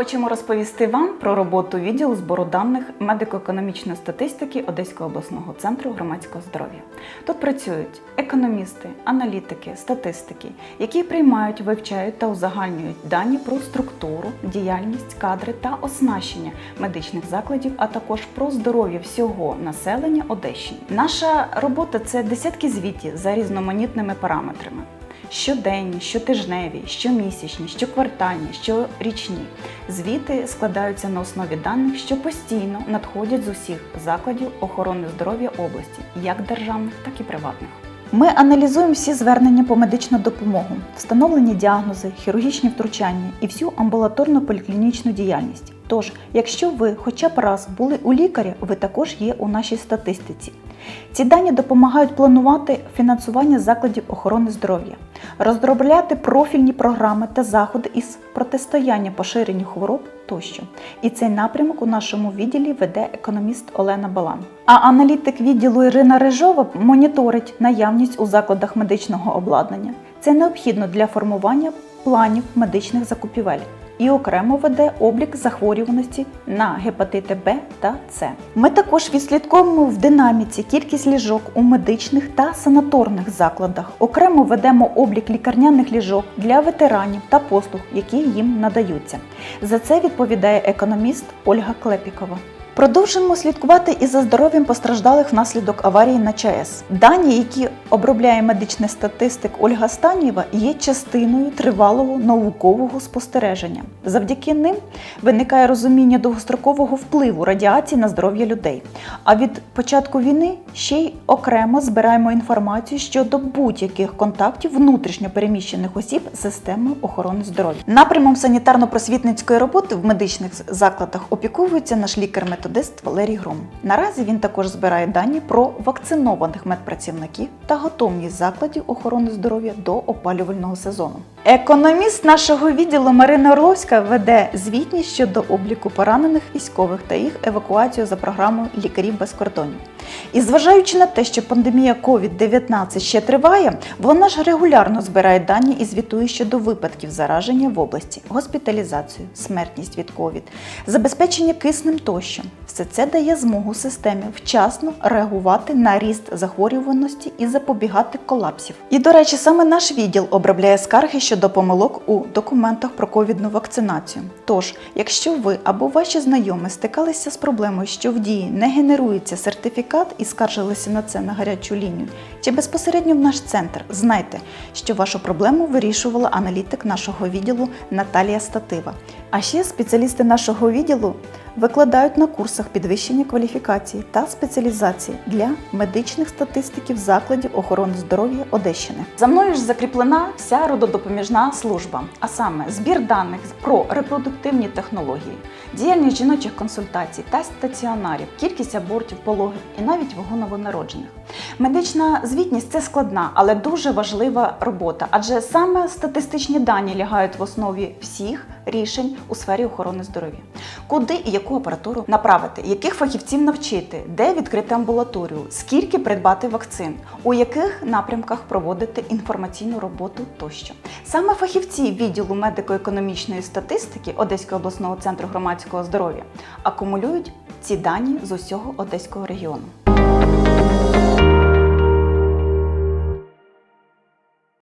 Хочемо розповісти вам про роботу відділу збору даних медико-економічної статистики Одеського обласного центру громадського здоров'я. Тут працюють економісти, аналітики, статистики, які приймають, вивчають та узагальнюють дані про структуру, діяльність, кадри та оснащення медичних закладів, а також про здоров'я всього населення Одещини. Наша робота це десятки звітів за різноманітними параметрами щоденні, щотижневі, щомісячні, щоквартальні, щорічні. Звіти складаються на основі даних, що постійно надходять з усіх закладів охорони здоров'я області, як державних, так і приватних. Ми аналізуємо всі звернення по медичну допомогу, встановлені діагнози, хірургічні втручання і всю амбулаторну поліклінічну діяльність. Тож, якщо ви хоча б раз були у лікаря, ви також є у нашій статистиці. Ці дані допомагають планувати фінансування закладів охорони здоров'я, розробляти профільні програми та заходи із протистояння поширенню хвороб тощо. І цей напрямок у нашому відділі веде економіст Олена Балан. А аналітик відділу Ірина Рижова моніторить наявність у закладах медичного обладнання. Це необхідно для формування планів медичних закупівель і окремо веде облік захворюваності на гепатити Б та С. Ми також відслідковуємо в динаміці кількість ліжок у медичних та санаторних закладах. Окремо ведемо облік лікарняних ліжок для ветеранів та послуг, які їм надаються. За це відповідає економіст Ольга Клепікова. Продовжуємо слідкувати і за здоров'ям постраждалих внаслідок аварії на ЧАЕС. Дані, які обробляє медичний статистик Ольга Станєва, є частиною тривалого наукового спостереження. Завдяки ним виникає розуміння довгострокового впливу радіації на здоров'я людей. А від початку війни ще й окремо збираємо інформацію щодо будь-яких контактів внутрішньо переміщених осіб з системою охорони здоров'я. Напрямом санітарно-просвітницької роботи в медичних закладах опікується наш лікар-методист Валерій Гром. Наразі він також збирає дані про вакцинованих медпрацівників та готовність закладів охорони здоров'я до опалювального сезону. Економіст нашого відділу Марина Орловська веде звітність щодо обліку поранених військових та їх евакуацію за програмою лікарів без кордонів. І зважаючи на те, що пандемія COVID-19 ще триває, вона ж регулярно збирає дані і звітує щодо випадків зараження в області, госпіталізацію, смертність від COVID, забезпечення киснем тощо. Все це дає змогу системі вчасно реагувати на ріст захворюваності і запобігати колапсів. І, до речі, саме наш відділ обробляє скарги щодо помилок у документах про ковідну вакцинацію. Тож, якщо ви або ваші знайомі стикалися з проблемою, що в дії не генерується сертифікат і скаржилися на це на гарячу лінію, чи безпосередньо в наш центр, знайте, що вашу проблему вирішувала аналітик нашого відділу Наталія Статива. А ще спеціалісти нашого відділу викладають на курсах підвищення кваліфікації та спеціалізації для медичних статистиків закладів охорони здоров'я Одещини. За мною ж закріплена вся рододопоміжна служба, а саме збір даних про репродуктивні технології, діяльність жіночих консультацій та стаціонарів, кількість абортів, пологів і навіть вагу новонароджених. Медична звітність це складна, але дуже важлива робота, адже саме статистичні дані лягають в основі всіх рішень у сфері охорони здоров'я. Куди і яку апаратуру направити, яких фахівців навчити, де відкрити амбулаторію, скільки придбати вакцин, у яких напрямках проводити інформаційну роботу тощо. Саме фахівці відділу медико-економічної статистики Одеського обласного центру громадського здоров'я акумулюють ці дані з усього одеського регіону.